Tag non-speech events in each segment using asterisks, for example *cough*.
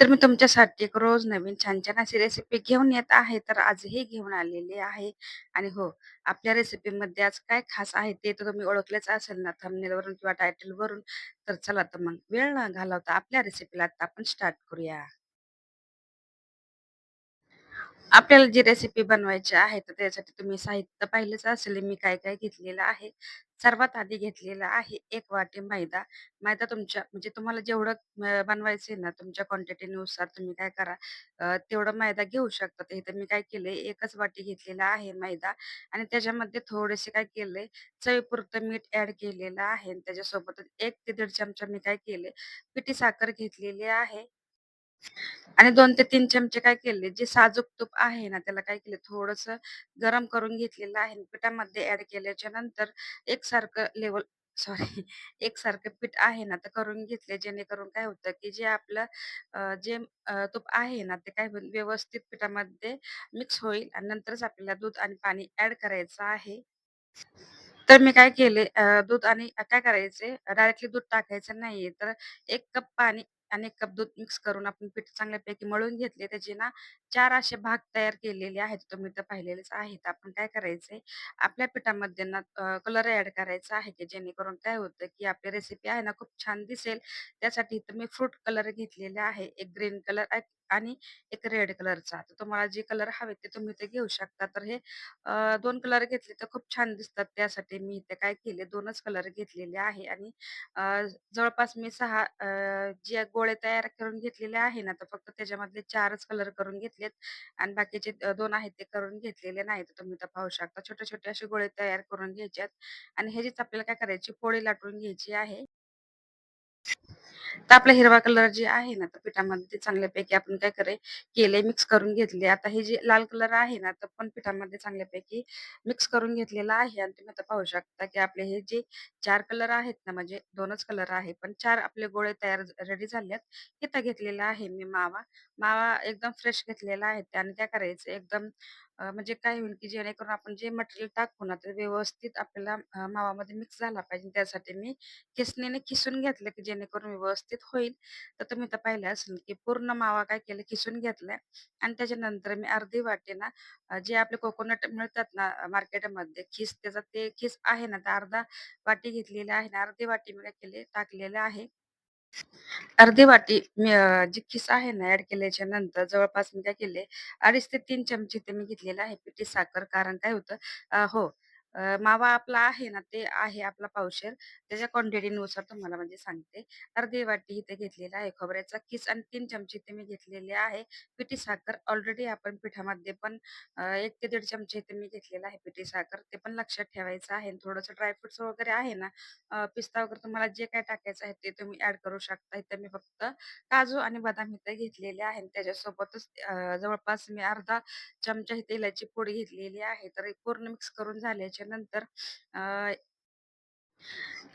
तर मी तुमच्यासाठी एक रोज नवीन छान-छान अशी रेसिपी घेऊन येत आहे. तर आजही घेऊन आलेली आहे आणि हो, आपल्या रेसिपीमध्ये आज काय खास आहे ते तर तुम्ही ओळखलेच असेल ना थंबनेलवरून किंवा टायटलवरून. तर चला तर मग वेळ न घालवता आपल्या रेसिपीला आता आपण स्टार्ट करूया. आपल्याला जी रेसिपी बनवायची आहे, तर त्यासाठी तुम्ही साहित्य पाहिलंच असेल मी काय-काय घेतलेलं आहे. सर्वात आधी घेतलेला आहे एक वाटी मैदा. मैदा तुमच्या म्हणजे तुम्हाला जेवढं बनवायचं आहे ना तुमच्या क्वांटिटीनुसार तुम्ही काय करा तेवढं मैदा घेऊ शकता. तर इथं मी काय केलंय एकच वाटी घेतलेला आहे मैदा आणि त्याच्यामध्ये थोडेसे काय केलंय चवीपुरतं मीठ ऍड केलेलं आहे आणि त्याच्यासोबतच एक ते दीड चमचा मी काय केले पिठी साखर घेतलेली आहे. आणि 2 ते 3 चमचे काय केले, जे साजूक तूप आहे ना, त्याला काय केलं थोडंसं गरम करून घेतलेलं आहे आणि पिठामध्ये ॲड केल्याच्यानंतर एकसारखं लेव्हल सॉरी *laughs* एकसारखं पीठ आहे ना, तर करून घेतले. जेणेकरून काय होतं, की जे आपलं अ, जे अ, तूप आहे ना, ते काय होईल व्यवस्थित पिठामध्ये मिक्स होईल आणि नंतरच आपल्याला दूध आणि पाणी ॲड करायचं आहे. तर मी काय केले अ, दूध आणि काय करायचे डायरेक्टली दूध टाकायचं नाहीये. तर 1 कप पाणी आणि 1 कप दूध मिक्स करून आपण पीठ चांगल्यापैकी मळून घेतले. त्याचे ना 4 असे भाग तयार केलेले आहेत. तुम्ही तर पाहिलेलेच आहेत. आपण काय करायचंय आपल्या पिठामध्ये ना कलर ॲड करायचा आहे, की जेणेकरून काय होतं, की आपली रेसिपी आहे ना खूप छान दिसेल. त्यासाठी इथं मी फ्रूट कलर घेतलेले आहे. एक ग्रीन कलर आणि एक रेड कलरचा. तर तुम्हाला जे कलर हवे ते तुम्ही ते घेऊ शकता. तर हे अ, 2 कलर घेतले तर खूप छान दिसतात. त्यासाठी मी इथे काय केले दोनच कलर घेतलेले आहे आणि अ, जवळपास मी सहा अ, जे गोळे तयार करून घेतलेले आहे ना, तर फक्त त्याच्यामधले चारच कलर करून घेतलेत आणि बाकीचे अ, 2 आहेत ते करून घेतलेले नाहीत. तर तुम्ही इथं पाहू शकता. छोटे-छोटे असे गोळे तयार करून घ्यायचे आणि ह्याचीच आपल्याला काय करायची पोळी लाटून घ्यायची आहे. तर आपला हिरवा कलर जे आहे ना, तर पिठामध्ये ते चांगल्यापैकी आपण काय करे केले, मिक्स करून घेतले. आता हे जे लाल कलर आहे ना, तर पण पिठामध्ये चांगल्यापैकी मिक्स करून घेतलेला आहे आणि तुम्ही आता पाहू शकता, की आपले हे जे चार कलर आहेत ना, म्हणजे दोनच कलर आहे, पण चार आपले गोळे तयार रेडी झालेत. इथं घेतलेला आहे मी मावा. मावा एकदम फ्रेश घेतलेला आहे आणि काय करायचं एकदम म्हणजे काय होईल, की जेणेकरून आपण जे मटेरियल टाकू ना, तर व्यवस्थित आपल्याला मावामध्ये मिक्स झाला पाहिजे. त्यासाठी मी खिसणीने खिसून घेतलं, की जेणेकरून व्यवस्थित होईल. तर तुम्ही तर पाहिलं असेल, की पूर्ण मावा काय केलं खिसून घेतलाय आणि त्याच्यानंतर मी अर्धी वाटेना जे आपले कोकोनट मिळतात ना मार्केटमध्ये खिस त्याचा ते खिस आहे ना, तर अर्धा वाटी घेतलेली आहे ना अर्धी वाटी मी काय केले टाकलेलं आहे. अर्धी वाटी मी अ, जी खीस आहे ना ॲड केल्याच्यानंतर जवळपास मी काय केले 2.5 ते 3 चमचे ते मी घेतलेले आहे पिठी साखर. कारण काय होतं अ, हो अ, मावा आपला आहे ना, ते आहे आपला पावशेर. त्याच्या क्वांटिटीनुसार तुम्हाला म्हणजे सांगते. अर्धी वाटी इथे घेतलेला आहे खोबऱ्याचा किस आणि 3 चमचे इथे मी घेतलेले आहे पिठी साखर. ऑलरेडी आपण पिठामध्ये पण अ, 1 ते दीड चमचे इथे मी घेतलेला आहे पिठी साखर. ते पण लक्षात ठेवायचं आहे. थोडंसं ड्रायफ्रुट्स वगैरे आहे ना, अ, पिस्ता वगैरे तुम्हाला जे काही टाकायचं आहे ते तुम्ही ॲड करू शकता. इथं मी फक्त काजू आणि बदाम इथे घेतलेले आहे. त्याच्यासोबतच अ, जवळपास मी अर्धा चमचा इथे इलायची पूड घेतलेली आहे. तर हे पूर्ण मिक्स करून झाल्याच्या नंतर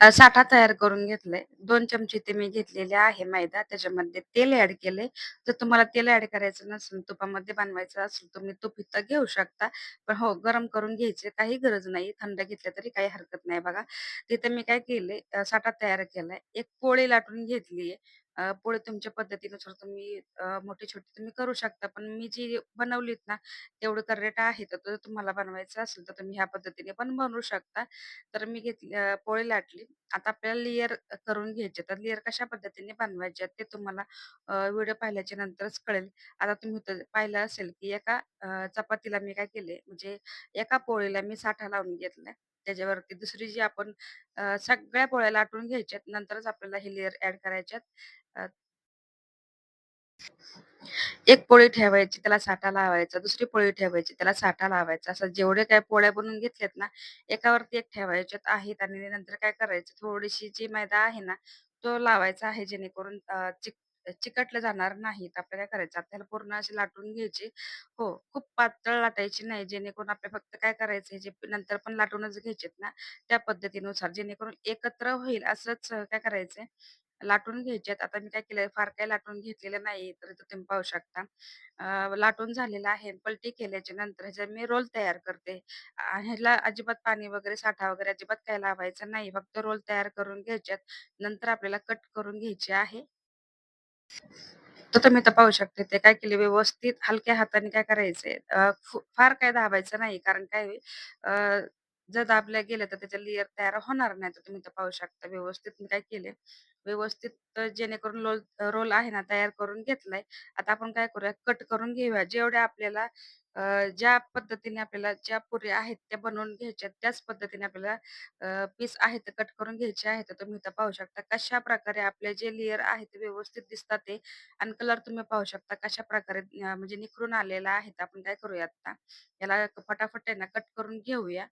अ, साठा तयार करून घेतलाय. दोन चमचे ते मी घेतलेले आहे मैदा. त्याच्यामध्ये तेल ऍड केले जर तुम्हाला तेल ऍड करायचं नसेल, तुपामध्ये बनवायचं असेल, तुम्ही तूप इथं घेऊ शकता. पण हो, गरम करून घ्यायचे काही गरज नाही. थंड घेतलं तरी काही हरकत नाही बघा. तिथे मी काय केलंय साठा तयार केलाय. एक पोळी लाटून घेतलीये. अ, तुमच्या पद्धतीनुसार तुम्ही अ, मोठी-छोटी तुम्ही करू शकता. पण मी जी बनवलीत ना, तेवढं करेक्ट आहे. तर जर तुम्हाला बनवायचं असेल, तर तुम्ही ह्या पद्धतीने पण बनवू शकता. तर मी घेतली अ, पोळी लाटली. आता आपल्याला लेयर करून घ्यायचे. तर लेयर कशा पद्धतीने बनवायचे ते तुम्हाला अ, व्हिडिओ पाहिल्याच्या नंतरच कळेल. आता तुम्ही तर पाहिलं असेल, की एका अ, चपातीला मी काय केले, म्हणजे एका पोळीला मी साठा लावून घेतलाय. त्याच्यावरती दुसरी जी आपण अ, सगळ्या पोळ्या लाटून घ्यायच्यात. नंतरच आपल्याला हे लेयर ॲड करायच्यात. अ एक पोळी ठेवायची, त्याला साठा लावायचा. दुसरी पोळी ठेवायची, त्याला साठा लावायचा. असं जेवढे काही पोळ्या बनवून घेतल्यात ना, एकावरती एक ठेवायच्यात आहेत आणि नंतर काय करायचं, थोडीशी जी मैदा आहे ना, तो लावायचा आहे जेणेकरून अ, चिक चिकटले जाणार नाहीत. आपल्याला काय करायचं आपल्याला पूर्ण असे लाटून घ्यायचे. हो, खूप पातळ लाटायची नाही जेणेकरून आपल्याला फक्त काय करायचं जे नंतर पण लाटूनच घ्यायचेत ना, त्या पद्धतीनुसार जेणेकरून एकत्र होईल असंच काय करायचंय लाटून घ्यायच्यात आता मी काय केलंय फार काही लाटून घेतलेलं नाही, तर इथं तुम्ही पाहू शकता. लाटून झालेलं आहे. पलटी केल्याच्यानंतर ह्याचे मी रोल तयार करते. ह्याला अजिबात पाणी वगैरे, साठा वगैरे अजिबात काय लावायचं नाही. फक्त रोल तयार करून घ्यायच्यात नंतर आपल्याला कट करून घ्यायचे आहे. तर तुम्ही तर पाहू शकते ते काय केले व्यवस्थित हलक्या हाताने काय करायचंय फु फार काय दाबायचं नाही. कारण काय होईल जर दाबल्या गेलं तर त्याचे लेअर तयार होणार नाही. तर तुम्ही तर पाहू शकता व्यवस्थित मी काय केले, व्यवस्थित जेणेकरून लोल रोल आहे ना तयार करून घेतलाय. आता आपण काय करूया कट करून घेऊया. जेवढ्या आपल्याला ज्या पद्धतीने आपल्याला ज्या पुऱ्या आहेत त्या बनवून घ्यायच्या त्याच पद्धतीने आपल्याला पीस आहेत कट करून घ्यायचे आहेत. तर तुम्ही इथं पाहू शकता कशा प्रकारे आपले जे लेयर आहेत ते व्यवस्थित दिसतात ते आणि कलर तुम्ही पाहू शकता कशा प्रकारे म्हणजे निखरून आलेला आहे. आपण काय करूया आता, याला फटाफट आहे ना कट करून घेऊया.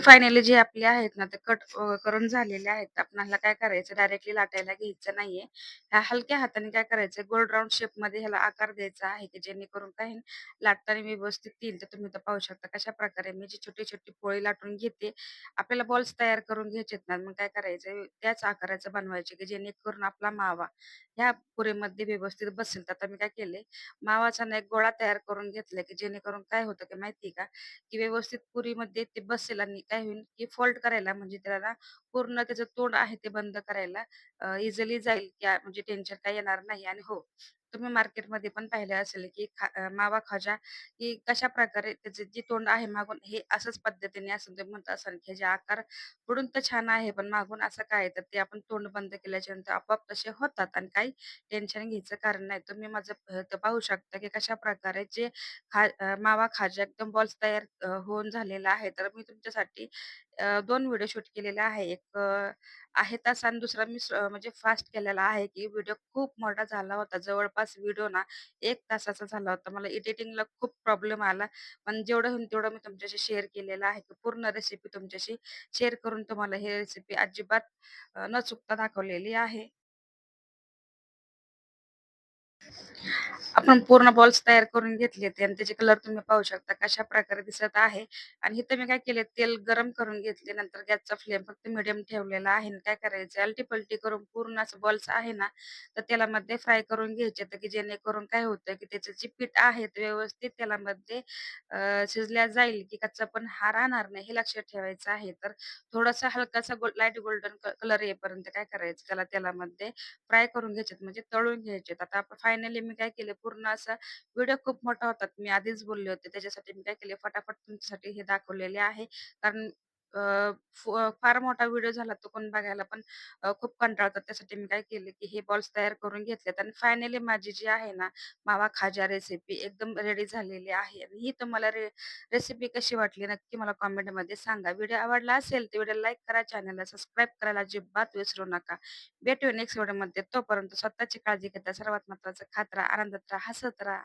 फायनली जे आपले आहेत ना, ते कट करून झालेले आहेत. आपल्याला काय करायचं डायरेक्टली लाटायला घ्यायचं नाहीये. ह्या हलक्या हाताने काय करायचं गोल शेपमध्ये ह्याला आकार द्यायचा आहे, की जेणेकरून काय लाटताना व्यवस्थित येईल. तर तुम्ही तर पाहू शकता कशा प्रकारे मी जी छोटी-छोटी पोळी लाटून घेते. आपल्याला बॉल्स तयार करून घ्यायचेत ना, मग काय करायचं त्याच आकाराचं बनवायचे, की जेणेकरून आपला मावा ह्या पुरीमध्ये व्यवस्थित बसेल. तर आता मी काय केले मावाचा ना एक गोळा तयार करून घेतलाय, की जेणेकरून काय होतं की माहिती का, की व्यवस्थित पुरीमध्ये ते बसेल आणि काय होईल, की फोल्ड करायला म्हणजे त्याला पूर्ण त्याचं तोंड आहे ते बंद करायला इझिली जाईल, की म्हणजे टेन्शन काही येणार नाही. आणि हो, तुम्ही मार्केटमध्ये पण पाहिले असेल, की खा अ, मावा खाजा की कशा प्रकारे त्याचे जे तोंड आहे मागून हे असंच पद्धतीने असं ते म्हणत असाल, की ह्याचे आकार पुढून तर छान आहे, पण मागून असं काय तर ते आपण तोंड बंद केल्याच्यानंतर आपोआप तसे होतात आणि काही टेन्शन घ्यायचं कारण नाही. तुम्ही माझं पाहू शकता, की कशा प्रकारे जे खा अ, मावा खाजा एकदम बॉल्स तयार अ, होऊन झालेला आहे. तर मी तुमच्यासाठी अ, 2 व्हिडिओ शूट केलेले आहे. एक अ, आहे तास आणि दुसरा मी स अ, म्हणजे फास्ट केलेला आहे, की व्हिडिओ खूप मोठा झाला होता. जवळपास व्हिडिओ ना एक तासाचा झाला होता. मला एडिटिंगला खूप प्रॉब्लेम आला. पण जेवढं होईल तेवढं मी तुमच्याशी शेअर केलेलं आहे, पूर्ण रेसिपी तुमच्याशी शेअर करून तुम्हाला ही रेसिपी अजिबात न चुकता दाखवलेली आहे. आपण पूर्ण बॉल्स तयार करून घेतलेत आणि त्याचे कलर तुम्ही पाहू शकता कशा प्रकारे दिसत आहे. आणि इथं मी काय केले तेल गरम करून घेतले. नंतर गॅसचा फ्लेम फक्त मीडियम ठेवलेला आहे आणि काय करायचं अलटी-पलटी करून पूर्ण असं बॉल्स आहे ना, तर तेलामध्ये फ्राय करून घ्यायचे. तर की जेणेकरून काय होतं, की त्याचं जे पीठ आहे ते व्यवस्थित तेलामध्ये मध्ये शिजल्या जाईल, की कच्चा पण हा राहणार नाही हे लक्षात ठेवायचं आहे. तर थोडासा हलकासा गो लाइट गोल्डन कलर येईपर्यंत काय करायचं त्याला तेलामध्ये फ्राय करून घ्यायचेत म्हणजे तळून घ्यायचेत. आता फायनली मी काय केले पूर्ण असा व्हिडिओ खूप मोठा होता. मी आधीच बोलले होते. त्याच्यासाठी मी काय केले फटाफट तुमच्यासाठी हे दाखवलेले आहे. कारण अ, फ फार मोठा व्हिडिओ झाला तो कोण बघायला पण अ, खूप कंटाळतात. त्यासाठी मी काय केले, की हे बॉल्स तयार करून घेतलेत आणि फायनली माझी जी आहे ना मावा खाजा रेसिपी एकदम रेडी झालेली आहे. आणि ही तुम्हाला रे रेसिपी कशी वाटली नक्की मला कमेंटमध्ये सांगा. व्हिडिओ आवडला असेल तर व्हिडिओ लाईक करा, चॅनलला सबस्क्राईब करायला अजिबात विसरू नका. भेटूया नेक्स्ट व्हिडिओमध्ये. तोपर्यंत स्वतःची काळजी घेता. सर्वात महत्त्वाचं खात राहा, आनंदात राहा, हसत राहा.